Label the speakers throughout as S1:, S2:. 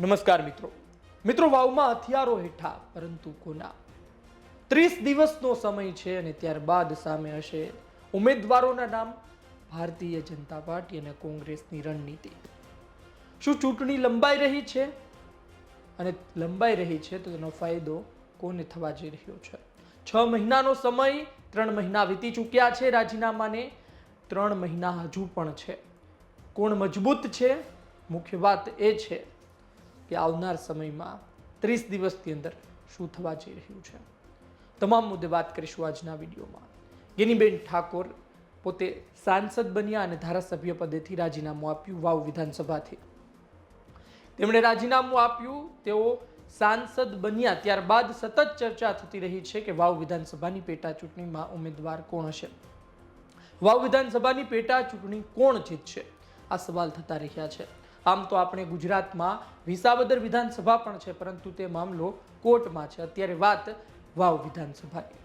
S1: નમસ્કાર મિત્રો. મિત્રો, વાવમાં હથિયારો હેઠા, પરંતુ કોના? ત્રીસ દિવસનો સમય છે અને ત્યારબાદ સામે હશે ઉમેદવારોના નામ, ભારતીય જનતા પાર્ટી અને કોંગ્રેસની રણનીતિ. શું ચૂંટણી લંબાઈ રહી છે? અને લંબાઈ રહી છે તો તેનો ફાયદો કોને થવા જઈ રહ્યો છે? છ મહિનાનો સમય, ત્રણ મહિના વીતી ચૂક્યા છે રાજીનામાને, ત્રણ મહિના હજુ પણ છે. કોણ મજબૂત છે? મુખ્ય વાત એ છે કે આવનાર સમયમાં ત્રીસ દિવસની અંદર શું થવા જઈ રહ્યું છે? તમામ મુદ્દે વાત કરીશું આજના વિડીયોમાં. ગેનીબેન ઠાકોર પોતે સાંસદ બન્યા અને ધારાસભ્ય પદેથી રાજીનામું આપ્યું વાવ વિધાનસભાથી. તેમણે રાજીનામું આપ્યું, તેઓ સાંસદ બન્યા ત્યારબાદ સતત ચર્ચા થતી રહી છે કે વાવ વિધાનસભાની પેટા ચૂંટણીમાં ઉમેદવાર કોણ હશે? વાવ વિધાનસભાની પેટા ચૂંટણી કોણ જીતશે? આ સવાલ થતા રહ્યા છે. આમ તો આપણે ગુજરાતમાં વિસાવદર વિધાનસભા પણ છે, પરંતુ તે મામલો કોર્ટમાં છે. અત્યારે વાત વાવ વિધાનસભાની.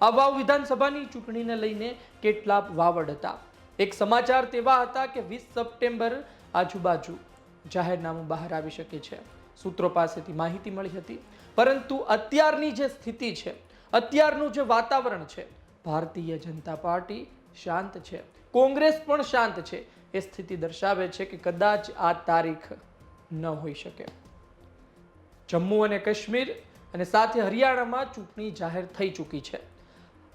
S1: આ વાવ વિધાનસભાની ચૂંટણીને લઈને કેટલા વાવડ હતા. એક સમાચાર તેવા હતા કે વીસ સપ્ટેમ્બર આજુબાજુ જાહેરનામું બહાર આવી શકે છે. સૂત્રો પાસેથી માહિતી મળી હતી. પરંતુ અત્યારની જે સ્થિતિ છે, અત્યારનું જે વાતાવરણ છે, ભારતીય જનતા પાર્ટી શાંત છે. કોંગ્રેસ પણ શાંત છે. એ સ્થિતિ દર્શાવે છે કે કદાચ આ તારીખ ન હોઈ શકે. જમ્મુ અને કાશ્મીર અને સાથે હરિયાણામાં ચૂંટણી જાહેર થઈ ચૂકી છે.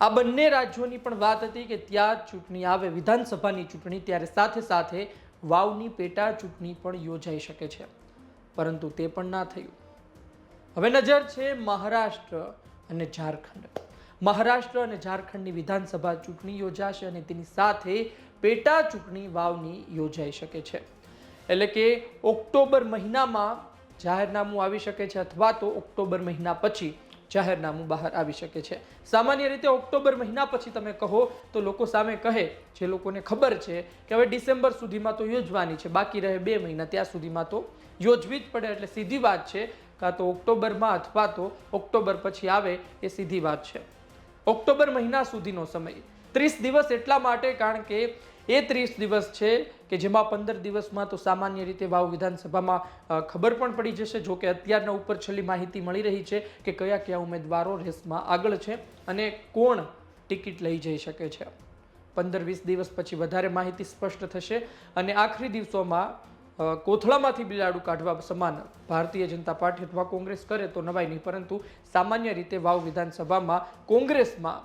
S1: આ બંને રાજ્યોની પણ વાત હતી કે ત્યાં ચૂંટણી આવે, વિધાનસભાની ચૂંટણી ત્યારે સાથે સાથે વાવની પેટા ચૂંટણી પણ યોજાઈ શકે છે. પરંતુ તે પણ ના થયું. હવે નજર છે મહારાષ્ટ્ર અને ઝારખંડ. મહારાષ્ટ્ર અને ઝારખંડની વિધાનસભા ચૂંટણી યોજાશે અને તેની સાથે પેટા ચૂંટણી વાવની યોજાઈ શકે છે. એટલે કે ઓક્ટોબર મહિનામાં જાહેરનામું આવી શકે છે અથવા તો ઓક્ટોબર મહિના પછી જાહેરનામું બહાર આવી શકે છે. સામાન્ય રીતે ઓક્ટોબર મહિના પછી તમે કહો તો લોકો સામે કહે જે લોકોને ખબર છે કે હવે ડિસેમ્બર સુધીમાં તો યોજવાની છે, બાકી રહે બે મહિના, ત્યાં સુધીમાં તો યોજવી જ પડે. એટલે સીધી વાત છે, કાં તો ઓક્ટોબરમાં અથવા તો ઓક્ટોબર પછી આવે એ સીધી વાત છે. ઓક્ટોબર મહિના સુધીનો સમય. ત્રીસ દિવસ એટલા માટે કારણ કે એ ત્રીસ દિવસ છે કે જેમાં પંદર દિવસમાં તો સામાન્ય રીતે વાવ વિધાનસભામાં ખબર પણ પડી જશે, જો કે અત્યારના ઉપર છેલ્લી માહિતી મળી રહી છે કે કયા કયા ઉમેદવારો રેસમાં આગળ છે અને કોણ ટિકિટ લઈ જઈ શકે છે. પંદર વીસ દિવસ પછી વધારે માહિતી સ્પષ્ટ થશે અને આખરી દિવસોમાં કોથળામાંથી બિલાડું કાઢવા સમાન ભારતીય જનતા પાર્ટી અથવા કોંગ્રેસ કરે તો નવાય નહીં, પરંતુ સામાન્ય રીતે વાવ વિધાનસભામાં કોંગ્રેસમાં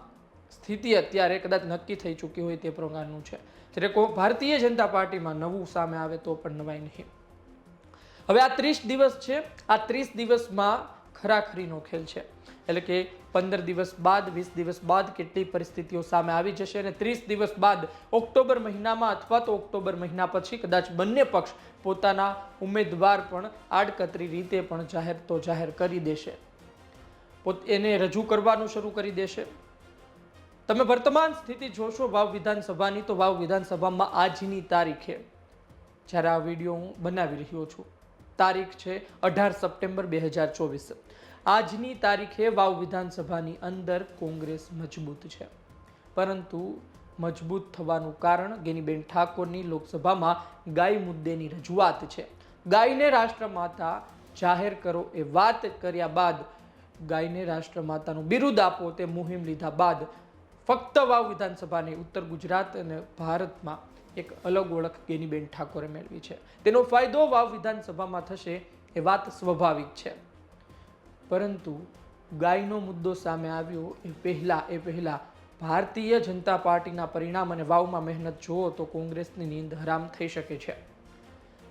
S1: સ્થિતિ અત્યારે કદાચ નક્કી થઈ ચૂકી હોય તે પ્રકારનું છે. જ્યારે ભારતીય જનતા પાર્ટીમાં નવું સામે આવે તો પણ નવાય નહીં. હવે આ ત્રીસ દિવસ છે. આ ત્રીસ દિવસમાં ખરાખરીનો ખેલ છે. એટલે કે પંદર દિવસ બાદ, વીસ દિવસ બાદ કેટલી પરિસ્થિતિઓ સામે આવી જશે અને ત્રીસ દિવસ બાદ ઓક્ટોબર મહિનામાં અથવા તો ઓક્ટોબર મહિના પછી કદાચ બંને પક્ષ પોતાના ઉમેદવાર પણ આડકતરી રીતે પણ જાહેર તો જાહેર કરી દેશે. પોત, એને રજૂ કરવાનું શરૂ કરી દેશે. તમે વર્તમાન સ્થિતિ જોશો વાવ વિધાનસભાની, તો વાવ વિધાનસભામાં આજની તારીખે જ્યારે આ વીડિયો હું બનાવી રહ્યો છું તારીખ છે અઢાર સપ્ટેમ્બર બે હજાર ચોવીસ. આજની તારીખે વાવ વિધાનસભાની અંદર કોંગ્રેસ મજબૂત છે. પરંતુ મજબૂત થવાનું કારણ ગેનીબેન ઠાકોરની લોકસભામાં ગાય મુદ્દેની રજૂઆત છે. ગાયને રાષ્ટ્રમાતા જાહેર કરો એ વાત કર્યા બાદ ગાયને રાષ્ટ્રમાતાનું બિરુદ આપો તે મુહિમ લીધા બાદ ફક્ત વાવ વિધાનસભાની ઉત્તર ગુજરાત અને ભારતમાં એક અલગ ઓળખ ગેનીબેન ઠાકોરે મેળવી છે. તેનો ફાયદો વાવ વિધાનસભામાં થશે એ વાત સ્વાભાવિક છે. પરંતુ ગાયનો મુદ્દો સામે આવ્યો એ પહેલાં એ પહેલાં ભારતીય જનતા પાર્ટીના પરિણામ અને વાવમાં મહેનત જુઓ તો કોંગ્રેસની નીંદ હરામ થઈ શકે છે.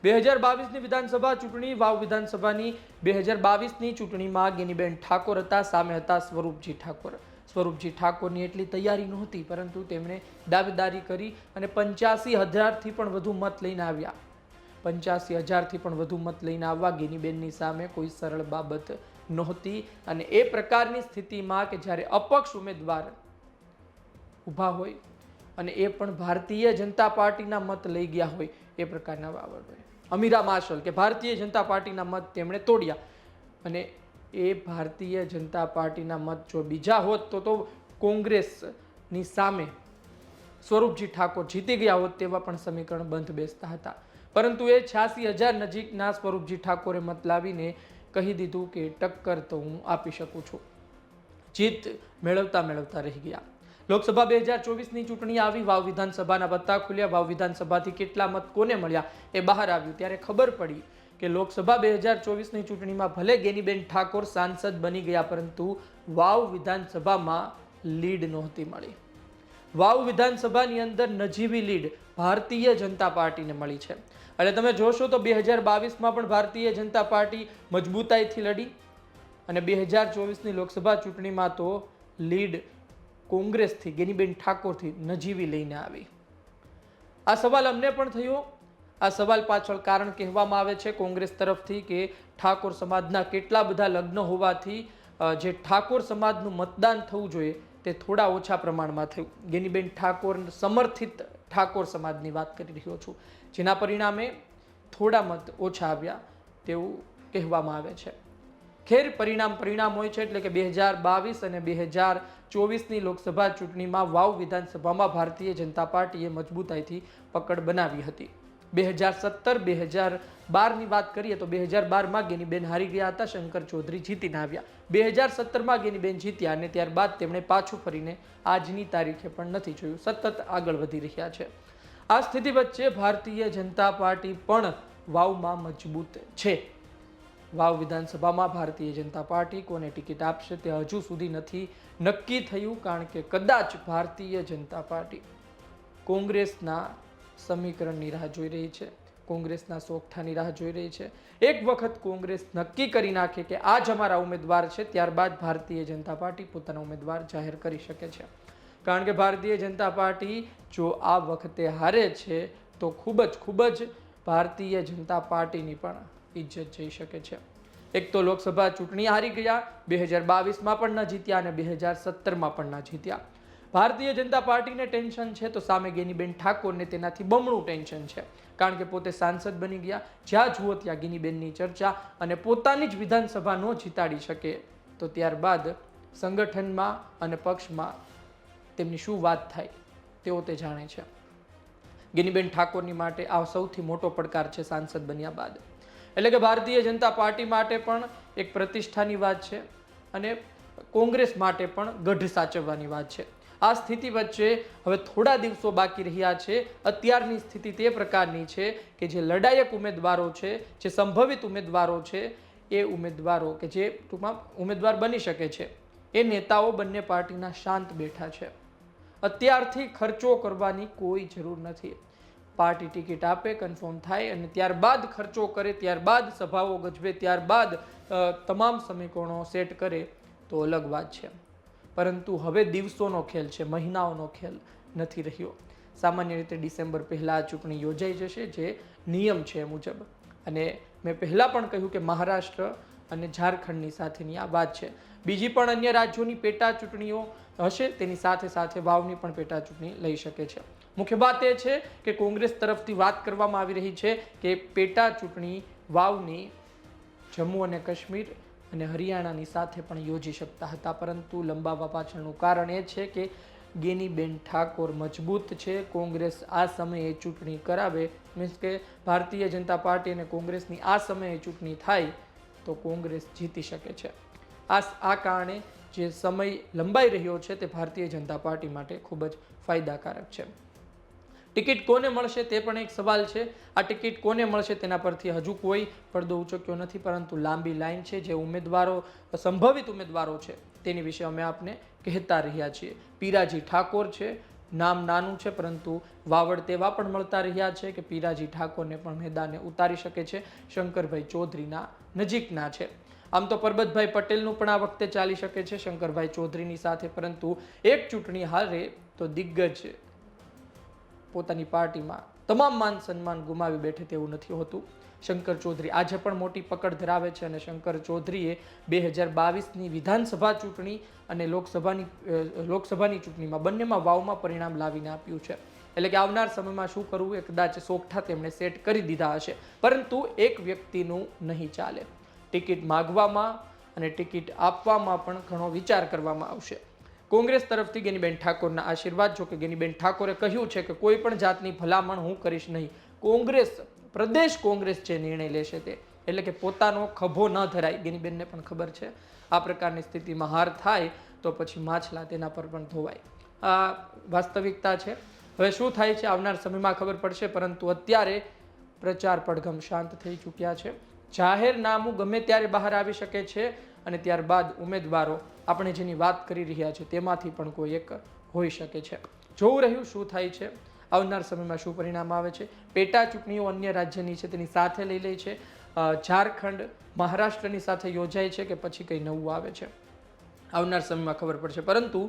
S1: બે હજાર બાવીસની વિધાનસભા ચૂંટણી વાવ વિધાનસભાની બે હજાર બાવીસની ચૂંટણીમાં ગેનીબેન ઠાકોર હતા, સામે હતા સ્વરૂપજી ઠાકોર. સ્વરૂપજી ઠાકોરની એટલી તૈયારી નહોતી, પરંતુ તેમણે દાવેદારી કરી અને પંચ્યાસી હજારથી પણ વધુ મત લઈને આવ્યા. પંચ્યાસી હજારથી પણ વધુ મત લઈને આવવા ગિનીબેનની સામે કોઈ સરળ બાબત નહોતી અને એ પ્રકારની સ્થિતિમાં કે જ્યારે અપક્ષ ઉમેદવાર ઊભા હોય અને એ પણ ભારતીય જનતા પાર્ટીના મત લઈ ગયા હોય એ પ્રકારના બાબત હોય. અમીરા માર્શલ કે ભારતીય જનતા પાર્ટીના મત તેમણે તોડ્યા અને એ ભારતીય જનતા પાર્ટીના મત જો બીજા હોત તો તો કોંગ્રેસની સામે સ્વરૂપજી ઠાકોર જીતી ગયા હોત તેવા પણ સમીકરણ બંધ બેસતા હતા. પરંતુ એ છ્યાસી હજાર નજીકના સ્વરૂપજી ઠાકોરે મત લાવીને કહી દીધું કે ટક્કર તો હું આપી શકું છું. જીત મેળવતા મેળવતા રહી ગયા. લોકસભા બે હજાર ચોવીસની ચૂંટણી આવી, વાવ વિધાનસભાના પત્તા ખુલ્યા, વાવ વિધાનસભાથી કેટલા મત કોને મળ્યા એ બહાર આવ્યું. ત્યારે ખબર પડી કે લોકસભા બે હજાર ચોવીસની ચૂંટણીમાં ભલે ગેનીબેન ઠાકોર સાંસદ બની ગયા, પરંતુ વાવ વિધાનસભામાં લીડ નહોતી મળી. વાવ વિધાનસભાની અંદર નજીવી લીડ ભારતીય જનતા પાર્ટીને મળી છે. એટલે તમે જોશો તો બે હજાર બાવીસમાં પણ ભારતીય જનતા પાર્ટી મજબૂતાઈથી લડી અને બે હજાર ચોવીસની લોકસભા ચૂંટણીમાં તો લીડ કોંગ્રેસથી, ગેનીબેન ઠાકોરથી નજીવી લઈને આવી. આ સવાલ અમને પણ થયો આ સવાલ પાછળ કારણ કહેવામાં આવે છે કોંગ્રેસ તરફથી કે ઠાકોર સમાજના કેટલા બધા લગ્ન હોવાથી જે ઠાકોર સમાજનું મતદાન થવું જોઈએ તે થોડા ઓછા પ્રમાણમાં થયું. ગેનીબેન ઠાકોર સમર્થિત ઠાકોર સમાજની વાત કરી રહ્યો છું. જેના પરિણામે થોડા મત ઓછા આવ્યા તેવું કહેવામાં આવે છે. ખેર પરિણામ પરિણામ હોય છે એટલે કે બે હજાર બાવીસ અને બે હજાર ચોવીસની લોકસભા ચૂંટણીમાં વાવ વિધાનસભામાં ભારતીય જનતા પાર્ટીએ મજબૂતાઈથી પકડ બનાવી હતી. બે હજાર સત્તર, બે હજાર બારની વાત કરીએ તો બે હજાર બારમાં ગેનીબેન હારી ગયા હતા, શંકર ચૌધરી જીતીને આવ્યા. બે હજાર સત્તરમાં ગેનીબેન જીત્યા અને ત્યારબાદ તેમણે પાછું ફરીને આજની તારીખે પણ નથી જોયું. સતત આગળ વધી રહ્યા છે. આ સ્થિતિ વચ્ચે ભારતીય જનતા પાર્ટી પણ વાવમાં મજબૂત છે. વાવ વિધાનસભામાં ભારતીય જનતા પાર્ટી કોને ટિકિટ આપશે તે હજુ સુધી નથી નક્કી થયું, કારણ કે કદાચ ભારતીય જનતા પાર્ટી કોંગ્રેસના સમીકરણની રાહ જોઈ રહી છે. કોંગ્રેસના સોગઠાની રાહ જોઈ રહી છે. એક વખત કોંગ્રેસ નક્કી કરી નાખે કે આ જ અમારા ઉમેદવાર છે, ત્યારબાદ ભારતીય જનતા પાર્ટી પોતાના ઉમેદવાર જાહેર કરી શકે છે. કારણ કે ભારતીય જનતા પાર્ટી જો આ વખતે હારે છે, તો ખૂબ જ ખૂબ જ ભારતીય જનતા પાર્ટીની પણ ઇજ્જત જઈ શકે છે. એક તો લોકસભા ચૂંટણી હારી ગયા, બે હજાર બાવીસમાં પણ ન જીત્યા અને બે હજાર સત્તરમાં પણ ન જીત્યા. ભારતીય જનતા પાર્ટીને ટેન્શન છે તો સામે ગેનીબેન ઠાકોરને તેનાથી બમણું ટેન્શન છે. કારણ કે પોતે સાંસદ બની ગયા, જ્યાં જુઓ ત્યાં ગેનીબેનની ચર્ચા અને પોતાની જ વિધાનસભા ન જીતાડી શકે. તો ત્યારબાદ સંગઠનમાં અને પક્ષમાં તેમની શું વાત થાય, તેઓ તે જાણે છે. ગિનીબેન ઠાકોરની માટે આ સૌથી મોટો પડકાર છે સાંસદ બન્યા બાદ. એટલે કે ભારતીય જનતા પાર્ટી માટે પણ એક પ્રતિષ્ઠાની વાત છે અને કોંગ્રેસ માટે પણ ગઢ સાચવવાની વાત છે. આ સ્થિતિ વચ્ચે હવે થોડા દિવસો બાકી રહ્યા છે. અત્યારની સ્થિતિ તે પ્રકારની છે કે જે લડાયક ઉમેદવારો છે, જે સંભવિત ઉમેદવારો છે, એ ઉમેદવારો કે જે ટૂંકમાં ઉમેદવાર બની શકે છે. એ નેતાઓ બંને પાર્ટીના શાંત બેઠા છે. અત્યારથી ખર્ચો કરવાની કોઈ જરૂર નથી. પાર્ટી ટિકિટ આપે, કન્ફર્મ થાય અને ત્યારબાદ ખર્ચો કરે, ત્યારબાદ સભાઓ ગજવે, ત્યારબાદ તમામ સમીકરણો સેટ કરે તો અલગ વાત છે. પરંતુ હવે દિવસોનો ખેલ છે, મહિનાઓનો ખેલ નથી રહ્યો. સામાન્ય રીતે ડિસેમ્બર પહેલાં આ ચૂંટણી યોજાઈ જશે, જે નિયમ છે મુજબ. અને મેં પહેલાં પણ કહ્યું કે મહારાષ્ટ્ર અને ઝારખંડની સાથેની આ વાત છે. બીજી પણ અન્ય રાજ્યોની પેટા ચૂંટણીઓ હશે, તેની સાથે સાથે વાવની પણ પેટા ચૂંટણી લઈ શકે છે. મુખ્ય વાત એ છે કે કોંગ્રેસ તરફથી વાત કરવામાં આવી રહી છે કે પેટા ચૂંટણી વાવની જમ્મુ અને કાશ્મીર અને હરિયાણાની સાથે પણ યોજી શકતા હતા. પરંતુ લંબાવવા પાછળનું કારણ એ છે કે ગેનીબેન ઠાકોર મજબૂત છે. કોંગ્રેસ આ સમયે ચૂંટણી કરાવે મીન્સ કે ભારતીય જનતા પાર્ટી અને કોંગ્રેસની આ સમયે ચૂંટણી થાય તો કોંગ્રેસ જીતી શકે છે. આ આ કારણે જે સમય લંબાઈ રહ્યો છે તે ભારતીય જનતા પાર્ટી માટે ખૂબ જ ફાયદાકારક છે. ટિકિટ કોને મળશે તે પણ એક સવાલ છે. આ ટિકિટ કોને મળશે તેના પરથી હજુ કોઈ પડદો ઉચક્યો નથી, પરંતુ લાંબી લાઈન છે જે ઉમેદવારો, સંભવિત ઉમેદવારો છે. તેની વિશે અમે આપને કહેતા રહ્યા છીએ. પીરાજી ઠાકોર છે, નામ નાનું છે, પરંતુ વાવડ તેવા પણ મળતા રહ્યા છે કે પીરાજી ઠાકોરને પણ મેદાને ઉતારી શકે છે. શંકરભાઈ ચૌધરીના નજીકના છે. આમ તો પરબતભાઈ પટેલનું પણ આ વખતે ચાલી શકે છે શંકરભાઈ ચૌધરીની સાથે, પરંતુ એક ચૂંટણી હારે તો દિગ્ગજ પોતાની પાર્ટીમાં તમામ માન સન્માન ગુમાવી બેઠે તેવું નથી હોતું. શંકર ચૌધરી આજે પણ મોટી પકડ ધરાવે છે અને શંકર ચૌધરીએ બે હજાર બાવીસની વિધાનસભા ચૂંટણી અને લોકસભાની લોકસભાની ચૂંટણીમાં બંનેમાં વાવમાં પરિણામ લાવીને આપ્યું છે. એટલે કે આવનાર સમયમાં શું કરવું એ કદાચ સોગઠા તેમણે સેટ કરી દીધા હશે. પરંતુ એક વ્યક્તિનું નહીં ચાલે. ટિકિટ માગવામાં અને ટિકિટ આપવામાં પણ ઘણો વિચાર કરવામાં આવશે. કોંગ્રેસ તરફથી ગેનીબેન ઠાકોરના આશીર્વાદ, જો કે ગેનીબેન ઠાકોરે કહ્યું છે કે કોઈ પણ જાતની ભલામણ હું કરીશ નહીં. કોંગ્રેસ, પ્રદેશ કોંગ્રેસ જે નિર્ણય લેશે તે. એટલે કે પોતાનો ખભો ન ધરાય. ગેનીબેનને પણ ખબર છે. આ પ્રકારની સ્થિતિમાં હાર થાય તો પછી માછલા તેના પર પણ ધોવાય. આ વાસ્તવિકતા છે. હવે શું થાય છે? આવનાર સમયમાં ખબર પડશે, પરંતુ અત્યારે પ્રચાર પડઘમ શાંત થઈ ચૂક્યા છે. જાહેરનામું ગમે ત્યારે બહાર આવી શકે છે. અને ત્યારબાદ ઉમેદવારો આપણે જેની વાત કરી રહ્યા છે તેમાંથી પણ કોઈ એક હોઈ શકે છે. જોવું રહ્યું શું થાય છે? આવનાર સમયમાં શું પરિણામ આવે છે? પેટા ચૂંટણીઓ અન્ય રાજ્યની છે તેની સાથે લઈ લે છે. ઝારખંડ મહારાષ્ટ્રની સાથે યોજાય છે કે પછી કંઈ નવું આવે છે? આવનાર સમયમાં ખબર પડશે. પરંતુ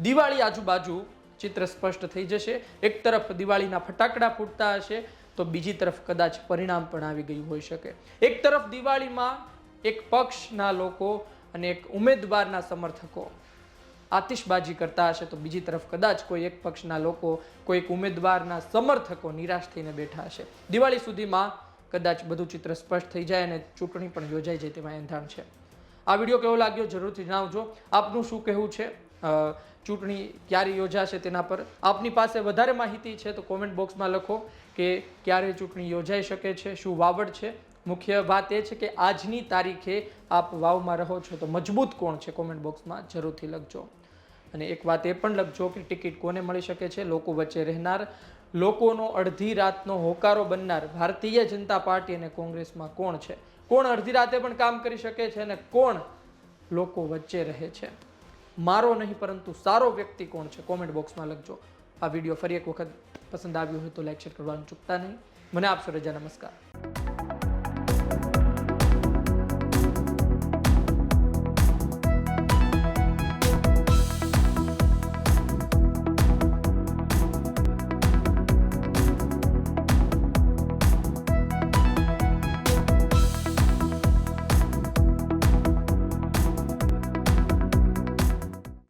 S1: દિવાળી આજુબાજુ ચિત્ર સ્પષ્ટ થઈ જશે. એક તરફ દિવાળીના ફટાકડા ફૂટતા હશે તો બીજી તરફ કદાચ પરિણામ પણ આવી ગયું હોઈ શકે. એક તરફ દિવાળીમાં એક પક્ષના લોકો અને એક ઉમેદવારના સમર્થકો આતિશબાજી કરતા હશે તો બીજી તરફ કદાચ કોઈ એક પક્ષના લોકો, કોઈ એક ઉમેદવારના સમર્થકો નિરાશ થઈને બેઠા હશે. દિવાળી સુધીમાં કદાચ બધું ચિત્ર સ્પષ્ટ થઈ જાય અને ચૂંટણી પણ યોજાઈ જાય તેમાં એંધાણ છે. આ વીડિયો કેવો લાગ્યો જરૂરથી જણાવજો. આપનું શું કહેવું છે? ચૂંટણી ક્યારે યોજાશે તેના પર? આપની પાસે વધારે માહિતી છે તો કોમેન્ટ બોક્સમાં લખો કે ક્યારે ચૂંટણી યોજાઈ શકે છે, શું વાવડ છે? મુખ્ય વાત એ છે કે આજની તારીખે આપ વાવમાં રહો છો તો મજબૂત કોણ છે કોમેન્ટ બોક્સમાં જરૂરથી લખજો. અને એક વાત એ પણ લખજો કે ટિકિટ કોને મળી શકે છે? લોકો વચ્ચે રહેનાર, લોકોનો અડધી રાતનો હોકારો બનનાર ભારતીય જનતા પાર્ટી અને કોંગ્રેસમાં કોણ છે? કોણ અડધી રાતે પણ કામ કરી શકે છે અને કોણ લોકો વચ્ચે રહે છે? મારો નહીં, પરંતુ સારો વ્યક્તિ કોણ છે? કોમેન્ટ બોક્સમાં લખજો. આ વીડિયો ફરી એક વખત પસંદ આવ્યો હોય તો લાઈક શેર કરવાનું ચૂકતા નહીં. મને આપશો રજા. નમસ્કાર.